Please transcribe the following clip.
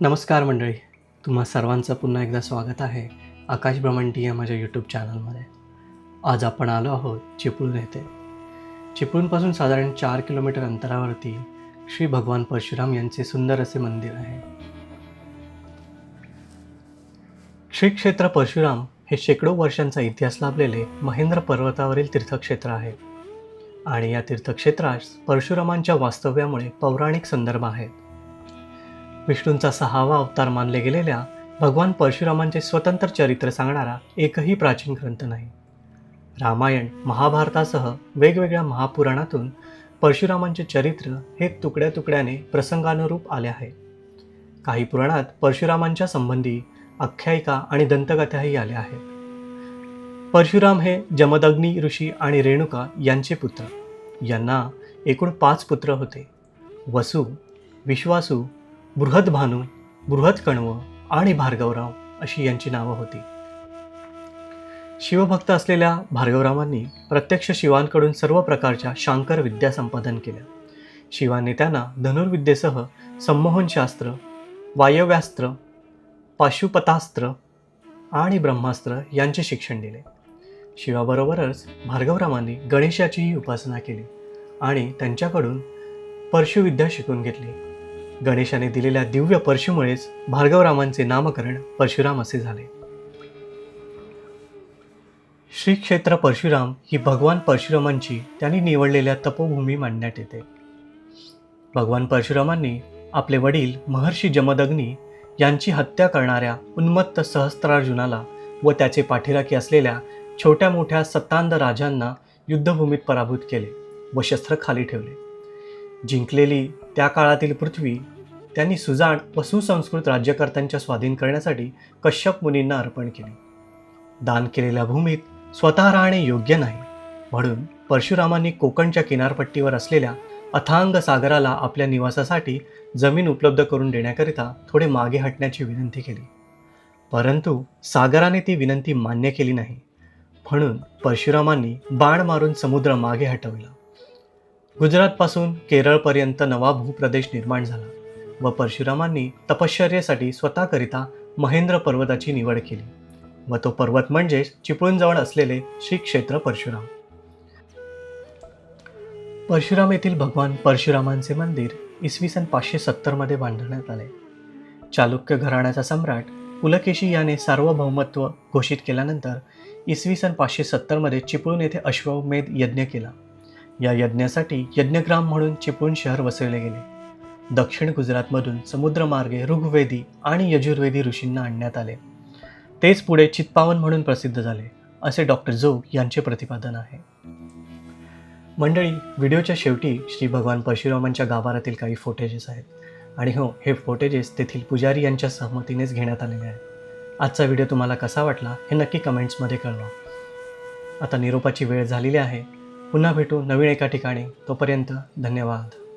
नमस्कार मंडळी तुम्हा सर्वांचं पुन्हा एकदा स्वागत आहे आकाश ब्रह्मंटी या माझ्या यूट्यूब चॅनलमध्ये आज आपण आलो आहोत चिपळूण येथे. चिपळूणपासून साधारण चार किलोमीटर अंतरावरती श्री भगवान परशुराम यांचे सुंदर असे मंदिर आहे. श्री क्षेत्र परशुराम हे शेकडो वर्षांचा इतिहास लाभलेले महेंद्र पर्वतावरील तीर्थक्षेत्र आहे. आणि या तीर्थक्षेत्रास परशुरामांच्या वास्तव्यामुळे पौराणिक संदर्भ आहेत. विष्णूंचा सहावा अवतार मानले गेलेल्या भगवान परशुरामांचे स्वतंत्र चरित्र सांगणारा एकही प्राचीन ग्रंथ नाही. रामायण महाभारतासह वेगवेगळ्या महापुराणातून परशुरामांचे चरित्र हे तुकड्या तुकड्याने प्रसंगानुरूप आले आहे. काही पुराणात परशुरामांच्या संबंधी आख्यायिका आणि दंतकथाही आल्या आहेत. परशुराम हे जमदग्नी ऋषी आणि रेणुका यांचे पुत्र. यांना एकूण पाच पुत्र होते. वसु विश्वासू बृहदभानू बृहदकण्व आणि भार्गवराव अशी यांची नावं होती. शिवभक्त असलेल्या भार्गवरावांनी प्रत्यक्ष शिवांकडून सर्व प्रकारच्या शांकर विद्या संपादन केल्या. शिवांनी त्यांना धनुर्विद्येसह संमोहनशास्त्र वायव्यास्त्र पाशुपतास्त्र आणि ब्रह्मास्त्र यांचे शिक्षण दिले. शिवाबरोबरच भार्गवरामांनी गणेशाचीही उपासना केली आणि त्यांच्याकडून परशुविद्या शिकून घेतली. गणेशाने दिलेल्या दिव्य परशुमुळेच भार्गवरामांचे नामकरण परशुराम असे झाले. श्री क्षेत्र परशुराम ही भगवान परशुरामांची त्यांनी निवडलेल्या तपोभूमी मांडण्यात येते. भगवान परशुरामांनी आपले वडील महर्षी जमदग्नी यांची हत्या करणाऱ्या उन्मत्त सहस्त्रार्जुनाला व त्याचे पाठीराखी असलेल्या छोट्या मोठ्या सत्तांद राजांना युद्धभूमीत पराभूत केले व शस्त्र खाली ठेवले. जिंकलेली त्या काळातील पृथ्वी त्यांनी सुजाण व सुसंस्कृत राज्यकर्त्यांच्या स्वाधीन करण्यासाठी कश्यप मुनींना अर्पण केली. दान केलेल्या भूमीत स्वतः राहणे योग्य नाही. म्हणून परशुरामांनी कोकणच्या किनारपट्टीवर असलेल्या अथांग सागराला आपल्या निवासासाठी जमीन उपलब्ध करून देण्याकरिता थोडे मागे हटण्याची विनंती केली. परंतु सागराने ती विनंती मान्य केली नाही. म्हणून परशुरामांनी बाण मारून समुद्र मागे हटवला. गुजरातपासून केरळपर्यंत नवा भूप्रदेश निर्माण झाला व परशुरामांनी तपश्चर्येसाठी स्वतःकरिता महेंद्र पर्वताची निवड केली व तो पर्वत म्हणजेच चिपळूणजवळ असलेले श्री क्षेत्र परशुराम. परशुराम येथील भगवान परशुरामांचे मंदिर इसवी सन पाचशे सत्तरमध्ये बांधण्यात आले. चालुक्य घराण्याचा सम्राट पुलकेशी याने सार्वभौमत्व घोषित केल्यानंतर इसवी सन पाचशे सत्तरमध्ये चिपळूण येथे अश्वमेध यज्ञ केला. या यज्ञासाठी यज्ञग्राम म्हणून चिपळूण शहर वसवले गेले. दक्षिण गुजरातमधून समुद्रमार्गे ऋग्वेदी आणि यजुर्वेदी ऋषींना आणण्यात आले. तेच पुढे चित्पावन म्हणून प्रसिद्ध झाले असे डॉक्टर जोग यांचे प्रतिपादन आहे. मंडळी व्हिडिओच्या शेवटी श्री भगवान परशुरामांच्या गाभारातील काही फोटेजेस आहेत. आणि हो हे फोटेजेस तेथील पुजारी यांच्या सहमतीनेच घेण्यात आलेले आहेत. आजचा व्हिडिओ तुम्हाला कसा वाटला हे नक्की कमेंट्समध्ये कळवा. आता निरोपाची वेळ झालेली आहे. पुन्हा भेटू नवीन एका ठिकाणी. तोपर्यंत धन्यवाद.